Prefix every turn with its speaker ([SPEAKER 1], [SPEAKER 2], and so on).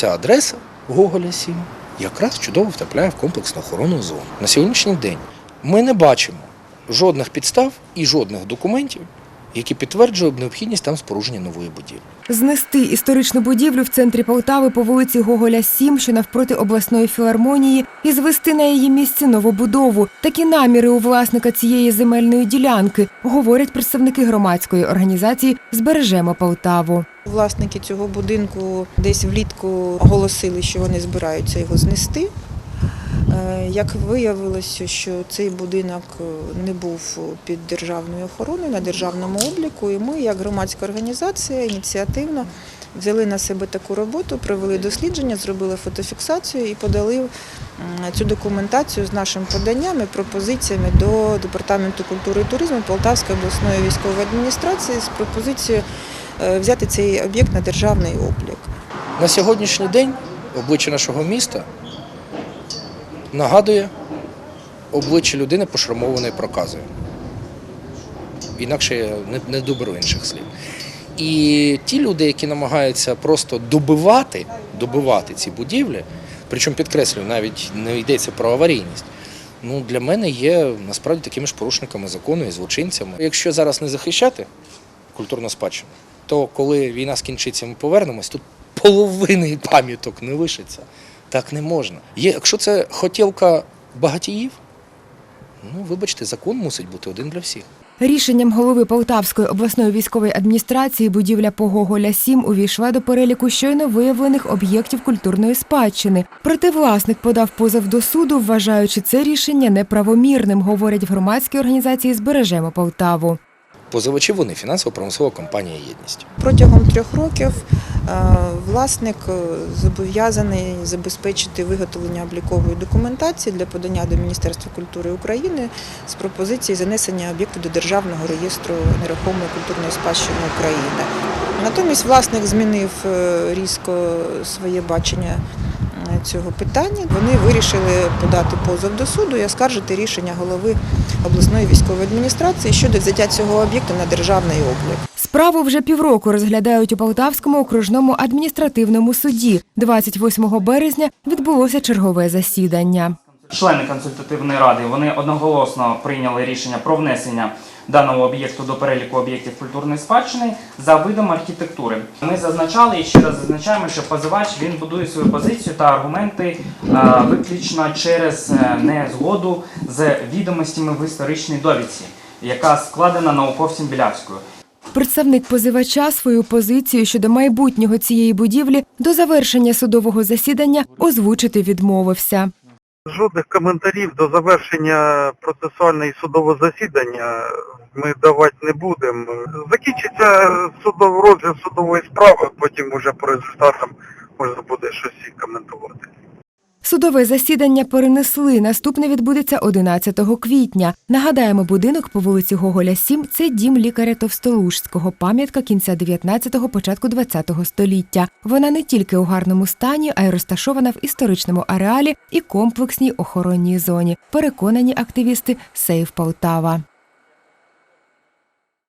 [SPEAKER 1] ця адреса Гоголя 7 якраз чудово втрапляє в комплексну охоронну зону. На сьогоднішній день ми не бачимо жодних підстав і жодних документів, які підтверджують необхідність там спорудження нової будівлі.
[SPEAKER 2] Знести історичну будівлю в центрі Полтави по вулиці Гоголя 7, що навпроти обласної філармонії, і звести на її місці новобудову. Такі наміри у власника цієї земельної ділянки, говорять представники громадської організації Збережемо Полтаву.
[SPEAKER 3] Власники цього будинку десь влітку оголосили, що вони збираються його знести. Е, Як виявилося, що цей будинок е, не був під державною охороною на державному обліку, і ми, як громадська організація, ініціативно взяли на себе таку роботу, провели дослідження, зробили фотофіксацію і подали цю документацію з нашими поданнями, пропозиціями до департаменту культури і туризму Полтавської обласної військової адміністрації з пропозицією е, взяти цей об'єкт на державний облік.
[SPEAKER 1] На сьогоднішній день обличчя нашого міста нагадує обличчя людини, пошрамованої проказою. Інакше я не, не доберу інших слів. І ті люди, які намагаються просто добивати, добивати ці будівлі, причому підкреслюю, навіть не йдеться про аварійність. Ну, для мене є насправді такими ж порушниками закону і злочинцями. Якщо зараз не захищати культурну спадщину, то коли війна скінчиться, ми повернемось, тут половини пам'яток не лишиться. Так не можна. Є, якщо це хотілка багатіїв, ну вибачте, закон мусить бути один для всіх.
[SPEAKER 2] Рішенням голови Полтавської обласної військової адміністрації будівля по Гоголя 7 увійшла до переліку щойно виявлених об'єктів культурної спадщини. Проте власник подав позов до суду, вважаючи це рішення неправомірним, говорять в громадській організації Збережемо Полтаву.
[SPEAKER 1] Позивачі вони фінансово-промислова компанія Єдність.
[SPEAKER 3] Протягом трьох років власник е, зобов'язаний забезпечити виготовлення облікової документації для подання до Міністерства культури України з пропозиції занесення об'єкту до Державного реєстру нерухомої культурної спадщини України. Натомість власник змінив е, різко своє бачення е, цього питання. Вони вирішили подати позов до суду і оскаржити рішення голови обласної військової адміністрації щодо взяття цього об'єкту на державний облік.
[SPEAKER 2] Справу вже півроку розглядають у Полтавському окружному адміністративному суді. 28 березня відбулося чергове засідання.
[SPEAKER 4] Члени консультативної ради вони одноголосно прийняли рішення про внесення даного об'єкту до переліку об'єктів культурної спадщини за видом архітектури. Ми зазначали і ще раз зазначаємо, що позивач він будує свою позицію та аргументи е, виключно через е, незгоду з відомостями в історичній довідці, яка складена науковцем Білявською.
[SPEAKER 2] Представник позивача свою позицію щодо майбутнього цієї будівлі до завершення судового засідання озвучити відмовився.
[SPEAKER 5] Жодних коментарів до завершення процесуального і судового засідання ми давати не будемо. Закінчиться судовий розгляд судової справи, потім уже по результатам можна буде щось і коментувати.
[SPEAKER 2] Судове засідання перенесли. Наступне відбудеться 11 квітня. Нагадаємо, будинок по вулиці Гоголя 7 – це дім лікаря Товстолужського, пам'ятка кінця 19-го, початку 20-го століття. Вона не тільки у гарному стані, а й розташована в історичному ареалі і комплексній охоронній зоні. Переконані активісти Сейв Полтава.